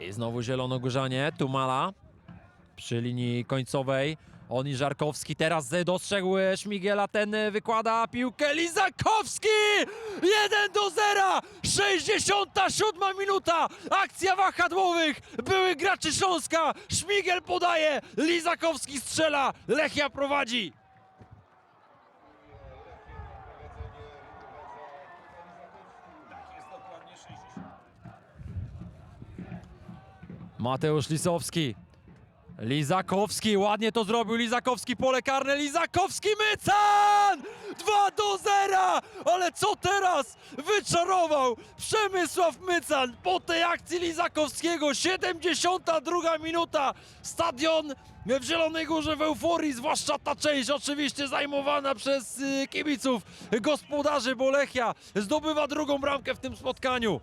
I znowu zielonogórzanie, Tumala przy linii końcowej. On Żarkowski teraz dostrzegł e, Szmigiela, ten e, wykłada piłkę. Lizakowski! 1 do 0! 67 minuta! Akcja wahadłowych! Były graczy Śląska! Szmigiel podaje! Lizakowski strzela! Lechia prowadzi! Mateusz Lisowski. Lizakowski, ładnie to zrobił Lizakowski, pole karne, Lizakowski, Mycan! 2 do 0! Ale co teraz? Wyczarował Przemysław Mycan po tej akcji Lizakowskiego, 72 minuta, stadion w Zielonej Górze w euforii, zwłaszcza ta część oczywiście zajmowana przez y, kibiców, gospodarzy Bolechia, zdobywa drugą bramkę w tym spotkaniu.